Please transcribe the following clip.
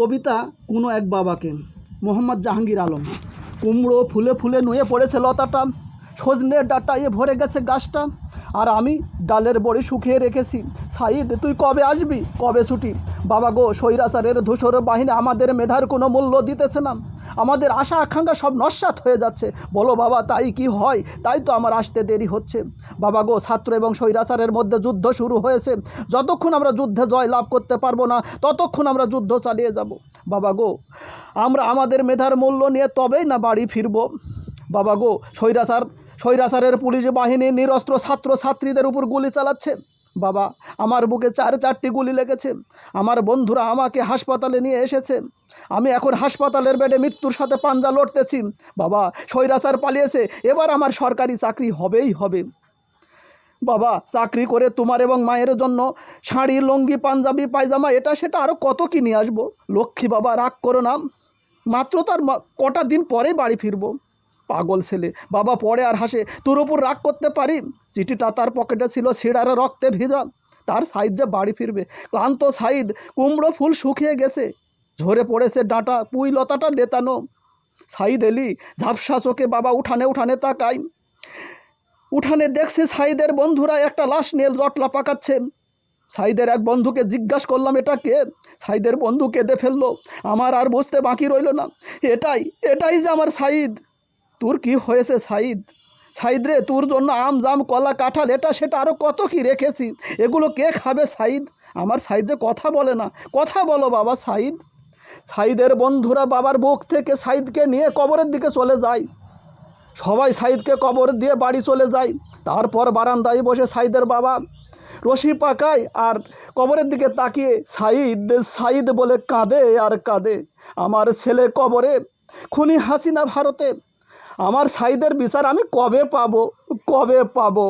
কবিতা কোনো এক বাবাকে। মোহাম্মদ জাহাঙ্গীর আলম। কুমড়ো ফুলে ফুলে নুয়ে পড়েছে লতাটা সজনে এ ভরে গেছে গাছটা। আর আমি ডালের বড়ি শুকিয়ে রেখেছি। সাইদ তুই কবে আসবি? কবে ছুটি? বাবা গো, স্বৈরাচারের ধূসর বাহিনী আমাদের মেধার কোনো মূল্য দিতেছে না। আমাদের আশা আকাঙ্ক্ষা সব নস্বাত হয়ে যাচ্ছে। বলো বাবা, তাই কি হয়? তাই তো আমার আসতে দেরি হচ্ছে। বাবা গো, ছাত্র এবং স্বৈরাচারের মধ্যে যুদ্ধ শুরু হয়েছে। যতক্ষণ আমরা যুদ্ধে জয় লাভ করতে পারব না, ততক্ষণ আমরা যুদ্ধ চালিয়ে যাব। বাবা গো, আমরা আমাদের মেধার মূল্য নিয়ে তবেই না বাড়ি ফিরবো। বাবা গো, স্বৈরাচার, স্বৈরাচারের পুলিশ বাহিনী নিরস্ত্র ছাত্র ছাত্রীদের উপর গুলি চালাচ্ছে। বাবা, আমার বুকে চার চারটি গুলি লেগেছে। আমার বন্ধুরা আমাকে হাসপাতালে নিয়ে এসেছে। আমি এখন হাসপাতালের বেডে মৃত্যুর সাথে পাঞ্জা লড়তেছি। বাবা, স্বৈরাচার পালিয়েছে। এবার আমার সরকারি চাকরি হবেই হবে। বাবা, চাকরি করে তোমার এবং মায়ের জন্য শাড়ি, লুঙ্গি, পাঞ্জাবি, পায়জামা, এটা, সেটা আরও কত কিনে আসব? লক্ষ্মী বাবা, রাগ করো না। মাত্র তার কটা দিন পরেই বাড়ি ফিরবো। পাগল ছেলে। বাবা পরে আর হাসে, তোর ওপর রাগ করতে পারি? চিঠিটা তার পকেটে ছিল, ছিঁড়ারে রক্তে ভিজা তার সাইদ যে বাড়ি ফিরবে। ক্লান্ত সাইদ, কুমড়ো ফুল শুকিয়ে গেছে। ঝরে পড়েছে ডাঁটা, পুই লতাটা লেতানো সাইদ এলি, ঝাপসা চোখে বাবা উঠানে উঠানে তাকাই উঠানে দেখছি সাইদের বন্ধুরা একটা লাশ নেল জটলা পাকাচ্ছে সাইদের এক বন্ধুকে জিজ্ঞাসা করলাম, এটা কে? সাইদের বন্ধু কেঁদে ফেলল, আমার আর বুঝতে বাকি রইল না। এটাই এটাই যে আমার সাইদ। তোর কি হয়েছে সাইদ সাইদ রে, তোর জন্য আম, জাম, কলা, কাঁঠাল, এটা, সেটা আরও কত কি রেখেছি? এগুলো কে খাবে সাইদ আমার সাইদ যে কথা বলে না। কথা বলো বাবা সাইদ সাইদের বন্ধুরা বাবার বুক থেকে সাইদকে নিয়ে কবরের দিকে চলে যায়। সবাই সাইদকে কবর দিয়ে বাড়ি চলে যায়। তারপর বারান্দায় বসে সাইদের বাবা রশি পাকায় আর কবরের দিকে তাকিয়ে সাইদ সাইদ বলে কাঁদে আর কাঁদে। আমার ছেলে কবরে খুনি হাসিনা ভারতে আমার সাইদের বিচার আমি কবে পাবো? কবে পাবো?